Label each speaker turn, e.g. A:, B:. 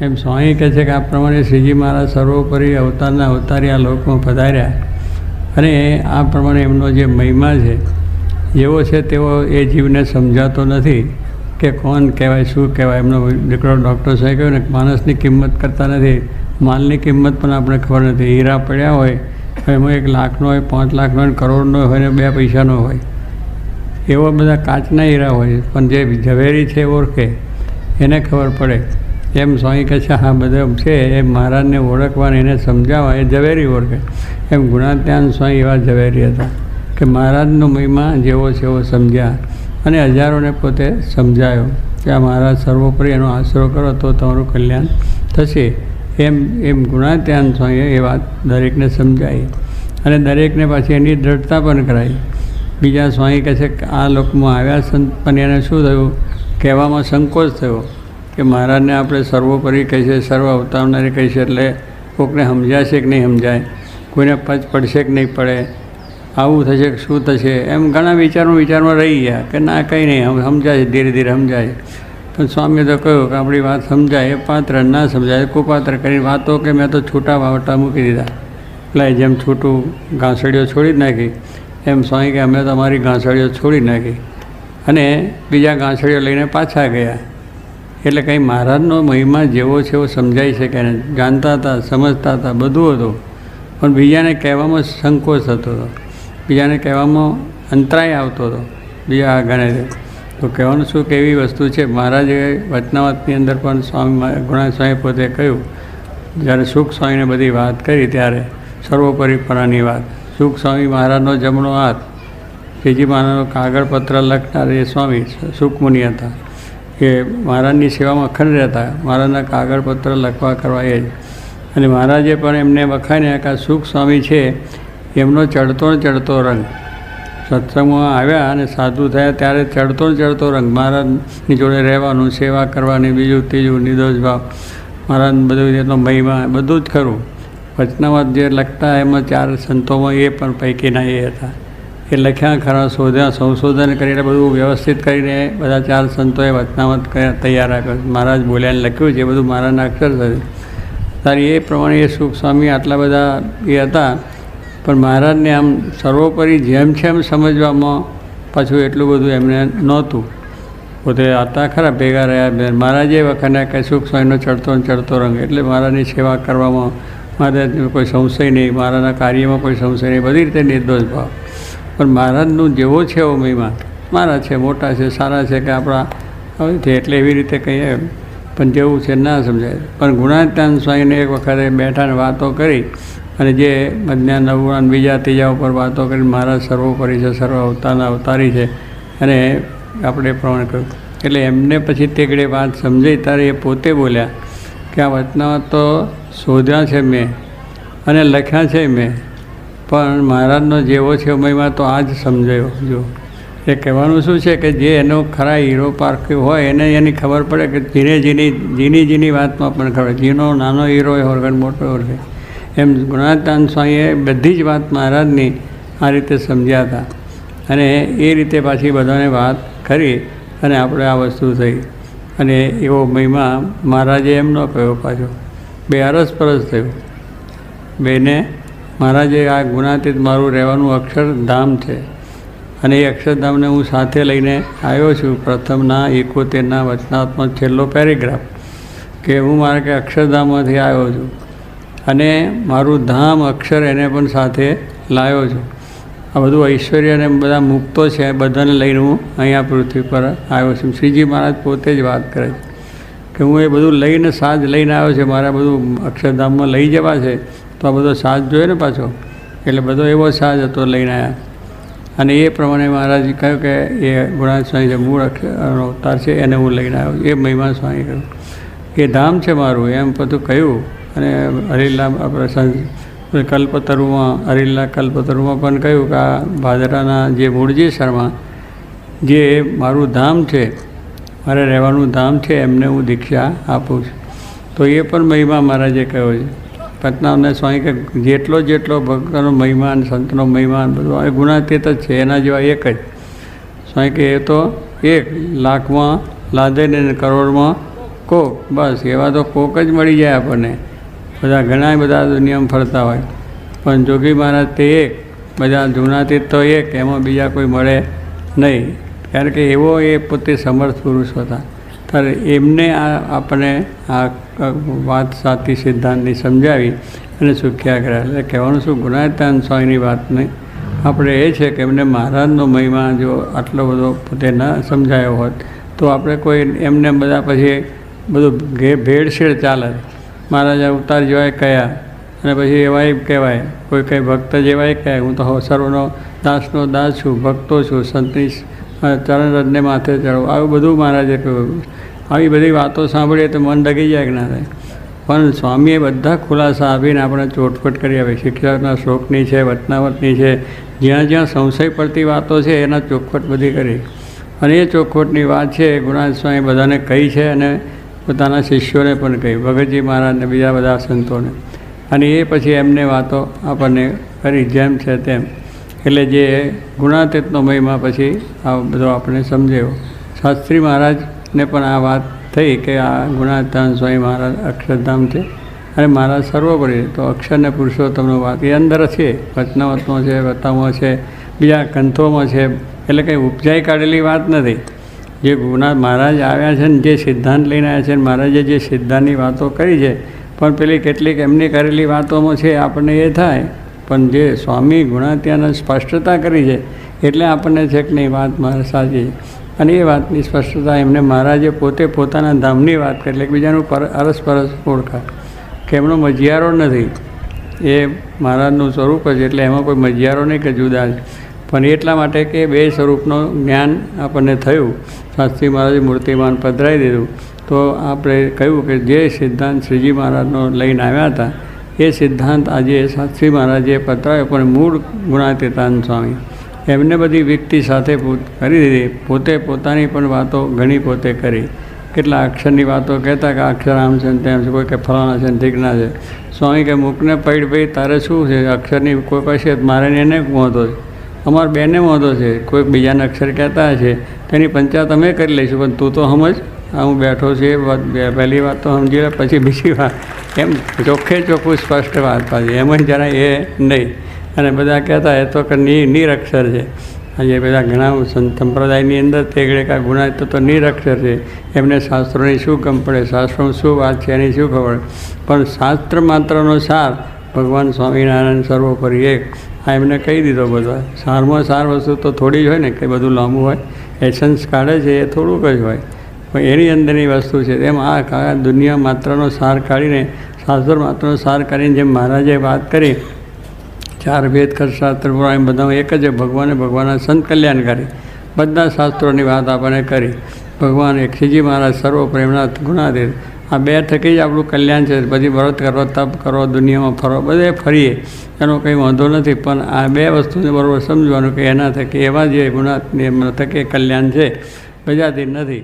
A: એમ સ્વામી કહે છે કે આ પ્રમાણે શ્રીજી મહારાજ સર્વોપરી અવતારના અવતારી આ લોકમાં પધાર્યા. અને આ પ્રમાણે એમનો જે મહિમા છે જેવો છે તેવો એ જીવને સમજાતો નથી કે કોણ કહેવાય, શું કહેવાય. એમનો દીકરો ડૉક્ટર સાહેબ કહ્યું ને માણસની કિંમત કરતા નથી. માલની કિંમત પણ આપણે ખબર નથી. હીરા પડ્યા હોય એમાં એક લાખનો હોય, પાંચ લાખનો હોય કરોડનો હોય, ને બે પૈસાનો હોય. એવા બધા કાચના હીરા હોય પણ જે ઝવેરી છે ઓળખે. એને ખબર પડે. એમ સ્વામી કહે છે, હા, બધા છે, એ મહારાજને ઓળખવાને એને સમજાવવા, એ ઝવેરી ઓળખે. એમ ગુણાત્યાન સ્વામી એવા ઝવેરી હતા કે મહારાજનો મહિમા જેવો છે એવો સમજ્યા અને હજારોને પોતે સમજાયો કે આ મહારાજ સર્વોપરી એનો આશરો કરો તો તમારું કલ્યાણ થશે. એમ એમ ગુણાત્યાન સ્વામીએ એ વાત દરેકને સમજાવી અને દરેકને પાછી એની દ્રઢતા પણ કરાવી બીજા સ્વામી કહે છે કે, આ લોકમાં આવ્યા સંત પણ એને શું થયું? કહેવામાં સંકોચ થયો. કે મહારાજને આપણે સર્વોપરી કહી છે સર્વ અવતારનારી કહી છે એટલે કોકને સમજાશે કે નહીં સમજાય, કોઈને પચ પડશે કે નહીં પડે, આવું થશે કે શું થશે, એમ ઘણા વિચારમાં વિચારમાં રહી ગયા કે ના, કંઈ નહીં સમજાય ધીરે ધીરે સમજાય પણ સ્વામીએ તો કહ્યું કે આપણી વાત સમજાય, એ પાત્ર ના સમજાય કુપાત્ર કરી વાતો કે મેં તો છૂટા વાવટા મૂકી દીધા. એટલે જેમ છૂટું ઘાસડીઓ છોડી નાખી, એમ સ્વામી કે અમે તમારી ઘાસડીઓ છોડી નાખી. અને બીજા ઘાસડીઓ લઈને પાછા ગયા. એટલે કંઈ મહારાજનો મહિમા જેવો છે એવો સમજાઈ શકે ને જાણતા હતા, સમજતા હતા, બધું હતું. પણ બીજાને કહેવામાં સંકોચ થતો હતો. બીજાને કહેવામાં અંતરાય આવતો હતો. બીજા આગળ તો કહેવાનું શું કે એવી વસ્તુ છે? મહારાજે વચનાવતની અંદર પણ સ્વામી ગુણા સ્વામી પોતે કહ્યું, જ્યારે સુખ સ્વામીને બધી વાત કરી ત્યારે સર્વોપરીપણાની વાત. સુખ સ્વામી મહારાજનો જમણો હાથ, શ્રીજી મહારાજનો કાગળ પત્ર લખનાર એ સ્વામી, સુખમુનિ હતા. કે મહારાજની સેવામાં અખંડ રહેતા, મહારાજના કાગળ પત્ર લખવા કરવા એ જ. અને મહારાજે પણ એમને વખાણ્યા કે સુખ સ્વામી છે, એમનો ચડતો ને ચડતો રંગ. સત્સંગમાં આવ્યા અને સાધુ થયા, ત્યારે ચડતો ને ચડતો રંગ. મહારાજની જોડે રહેવાનું, સેવા કરવાની, બીજું ત્રીજું નિર્દોષ ભાવ. મહારાજ બધું રીતનો મહિમા, બધું જ ખરું. વચનામાં જે લખતા એમાં ચાર સંતોમાં એ પણ પૈકીના એ હતા. એ લખ્યા ખરા, શોધ્યા, સંશોધન કરીને બધું વ્યવસ્થિત કરીને બધા ચાર સંતોએ વચનામત તૈયાર રાખ્યો મહારાજ બોલ્યાને લખ્યું છે બધું મહારાજના અક્ષર થશે તારી એ પ્રમાણે એ સુખ સ્વામી આટલા બધા એ હતા, પણ મહારાજને આમ સર્વોપરી જેમ છે એમ સમજવામાં પાછું એટલું બધું એમને નહોતું. પોતે હતા ખરા, ભેગા રહ્યા. બે મહારાજે વખતે કંઈ સુખ સ્વામીનો ચડતો ને ચડતો રંગ. એટલે મહારાજની સેવા કરવામાં મારે કોઈ સંશય નહીં મારાના કાર્યમાં કોઈ સંશય નહીં. બધી રીતે નિર્દોષ ભાવ. પણ મહારાજનું જેવો છે એવો મહિમા મારા છે, મોટા છે, સારા છે કે આપણા, હવે એટલે એવી રીતે કહીએ પણ જેવું છે ના સમજાય. પણ ગુણાત્યાન સ્વામીને એક વખતે બેઠાને વાતો કરી અને જે બધા નવગુણ બીજા ત્રીજા ઉપર વાતો કરી મહારાજ સર્વોપરી છે, સર્વ અવતારના અવતારી છે અને આપણે પ્રમાણ કહ્યું એટલે એમને પછી તેકડે વાત સમજાઈ ત્યારે એ પોતે બોલ્યા કે આ વચનામાં તો શોધ્યા છે મેં અને લખ્યા છે મેં. પણ મહારાજનો જેવો છે મહિમા તો આ જ સમજાયો. જો, એ કહેવાનું શું છે કે જે એનો ખરા હીરો પારખ્યો હોય એને એની ખબર પડે કે ધીરે ઝીની ઝીની ઝીની વાતમાં પણ ખબર ઝીનો નાનો હીરો હોય ઓળખે મોટો ઓર્ગન એમ ગુણાતાન સ્વામીએ બધી જ વાત મહારાજની આ રીતે સમજ્યા હતા. અને એ રીતે પાછી બધાને વાત કરી અને આપણે આ વસ્તુ થઈ. અને એવો મહિમા મહારાજે એમ ન કહ્યો પાછો. બે અરસપરસ થયું. બેને મહારાજે આ ગુણાતીત મારું રહેવાનું અક્ષરધામ છે. અને એ અક્ષરધામને હું સાથે લઈને આવ્યો છું પ્રથમના એકોતેરના વચનાત્મક છેલ્લો પેરેગ્રાફ, કે હું મારા કે અક્ષરધામમાંથી આવ્યો છું. અને મારું ધામ અક્ષર એને પણ સાથે લાવ્યો છું. આ બધું ઐશ્વર્ય અને બધા મુક્તો છે, બધાને લઈને હું અહીંયા પૃથ્વી પર આવ્યો છું. શ્રીજી મહારાજ પોતે જ વાત કરે છે, કે હું એ બધું લઈને સાજ લઈને આવ્યો છે. મારા બધું અક્ષરધામમાં લઈ જવા છે. તો આ બધો સાજ જોઈએ ને પાછો? એટલે બધો એવો સાજ હતો લઈને આવ્યા અને એ પ્રમાણે મહારાજ કહ્યું કે એ ગુણાજ સ્વામી જે મૂળ અવતાર છે, એને હું લઈને આવ્યો. એ મહિમા સ્વામી કહ્યું. એ ધામ છે મારું, એમ બધું કહ્યું. અને હરિલા આપણે કલ્પતરુમાં હરિલા કલ્પતરુમાં પણ કહ્યું કે આ ભાદરાના જે મૂળજી શર્મા, જે મારું ધામ છે, મારે રહેવાનું ધામ છે, એમને હું દીક્ષા આપું છું. તો એ પણ મહિમા મહારાજે કહ્યો છે. પટનામને સ્વામી કે જેટલો જેટલો ભક્તનો મહિમાન સંતનો મહિમાન બધું ગુણાતીત જ છે, એના જેવા એક જ. સ્વામી કે એ તો એક, લાખમાં લાદે ને કરોડમાં કોક, બસ, એવા તો કોક જ મળી જાય આપણને. બધા ઘણા બધા દુનિયામાં ફરતા હોય. પણ જોગી મહારાજ તે એક, બધા જૂનાતીત તો એક, એમાં બીજા કોઈ મળે નહીં. કારણ કે એવો એ પોતે સમર્થ પુરુષ હતા. ત્યારે એમને આ આપણે આ વાત સાચી સિદ્ધાંતની સમજાવી અને સુખ્યા કર્યા એટલે કહેવાનું શું? ગુણાયતાન સ્વામીની વાત નહીં આપણે એ છે કે એમને મહારાજનો મહિમા જો આટલો બધો પોતે ન સમજાયો હોત, તો આપણે કોઈ એમને બધા પછી બધું ભેળસેળ ચાલે. મહારાજ અવતાર જેવાય કયા અને પછી એવાય કહેવાય. કોઈ કંઈ ભક્ત જેવાય કહેવાય. હું તો સર્વનો દાસનો દાસ છું, ભક્તો છું, સંતની ચરણ રજને માથે ચડો. આવું બધું મહારાજે કહ્યું. આવી બધી વાતો સાંભળીએ તો મન ડગી જાય કે ના થાય. પણ સ્વામીએ બધા ખુલાસા આપીને આપણે ચોટફટ કરી આવે શિક્ષકના શ્લોકની છે, વતનાવતની છે, જ્યાં જ્યાં સંશય પડતી વાતો છે, એના ચોખવટ બધી કરી. અને એ ચોખવટની વાત છે ગુણાજ સ્વામી બધાને કહી છે અને પોતાના શિષ્યોને પણ કહી. ભગતજી મહારાજને બીજા બધા સંતોને. અને એ પછી એમને વાતો આપણને કરી, જેમ છે તેમ. એટલે જે ગુણાતીતનો મહિમા પછી આ બધો આપણે સમજાયો. શાસ્ત્રી મહારાજને પણ આ વાત થઈ કે આ ગુણાતાન સ્વામી મહારાજ અક્ષરધામ છે અને મહારાજ સર્વોપરી તો અક્ષરને પુરુષોત્તમનો વાત. એ અંદર છે, વચનાવતમાં છે વતામાં છે, બીજા કંથોમાં છે. એટલે કંઈ ઉપજાઈ કાઢેલી વાત નથી. જે ગુના મહારાજ આવ્યા છે ને જે સિદ્ધાંત લઈને આવ્યા છે ને મહારાજે જે સિદ્ધાંતની વાતો કરી છે, પણ પેલી કેટલીક એમની કરેલી વાતોમાં છે આપણને એ થાય પણ જે સ્વામી ગુણાત્યાને સ્પષ્ટતા કરી છે, એટલે આપણને છે કે નહીં વાત મારે સાચી છે. અને એ વાતની સ્પષ્ટતા એમને મહારાજે પોતે પોતાના ધામની વાત કરી, એટલે એકબીજાનું પર, અરસપરસ ઓળખા કે એમનો મજિયારો નથી. એ મહારાજનું સ્વરૂપ જ એટલે એમાં કોઈ મજિયારો નહીં કે જુદા છે પણ એટલા માટે કે બે સ્વરૂપનું જ્ઞાન આપણને થયું. શાસ્ત્રી મહારાજે મૂર્તિમાન પધરાવી દીધું. તો આપણે કહ્યું કે જે સિદ્ધાંત શ્રીજી મહારાજનો લઈને આવ્યા હતા એ સિદ્ધાંત આજે શાસ્ત્રી મહારાજે પધરાવ્યો પણ મૂળ ગુણાતીતાન સ્વામી. એમને બધી વ્યક્તિ સાથે કરી દીધી. પોતે પોતાની પણ વાતો ઘણી પોતે કરી. કેટલા અક્ષરની વાતો કહેતા કે અક્ષર આમ છે ને તેમ છે, કોઈ કે ફલાણા છે ને ઠીકના છે. સ્વામી કે મૂકને પૈડ ભાઈ, તારે શું છે? અક્ષરની કોઈ પાસે મારે એને વાંધો છે. અમારે બેને વાંધો છે. કોઈક બીજાને અક્ષર કહેતા છે તેની પંચાયત અમે કરી લઈશું, પણ તું તો સમજ હું બેઠો છું, એ પહેલી વાત તો સમજી લે, પછી બીજી વાત. એમ ચોખ્ખે ચોખ્ખું સ્પષ્ટ વાત પાછી એમ જરા એ નહીં. અને બધા કહેતા, એ તો કે ની, નિરક્ષર છે. આજે બધા ઘણા સંપ્રદાયની અંદર તે કા ગુણા તો તો નિરક્ષર છે. એમને શાસ્ત્રોની શું ગમ પડે? શાસ્ત્રોમાં શું વાત છે? એની શું ખબર? પણ શાસ્ત્ર માત્રનો સાર ભગવાન સ્વામિનારાયણ સર્વોપરી એક. આ એમને કહી દીધો બધા. સારમાં સાર વસ્તુ તો થોડી જ હોય ને, કે બધું લાંબુ હોય. એસન્સ કાઢે છે, એ થોડુંક જ હોય. પણ એની અંદરની વસ્તુ છે. એમ આ દુનિયા માત્રનો સાર કાઢીને શાસ્ત્ર માત્રનો સાર કાઢીને જેમ મહારાજે વાત કરી, ચાર વેદ કર શાસ્ત્ર પુરાણ બધા એક જ ભગવાને ભગવાનના સંત કલ્યાણકારી બધા શાસ્ત્રોની વાત આપણને કરી. ભગવાન એક શ્રીજી મહારાજ સર્વ પ્રેમના ગુણાધીર. આ બે થકી જ આપણું કલ્યાણ છે. પછી વ્રત કરો, તપ કરો, દુનિયામાં ફરો, બધે ફરીએ. એનો કંઈ વાંધો નથી. પણ આ બે વસ્તુને બરાબર સમજવાનું કે એના થકી એવા જે ગુણા થકી કલ્યાણ છે, બજાતી નથી.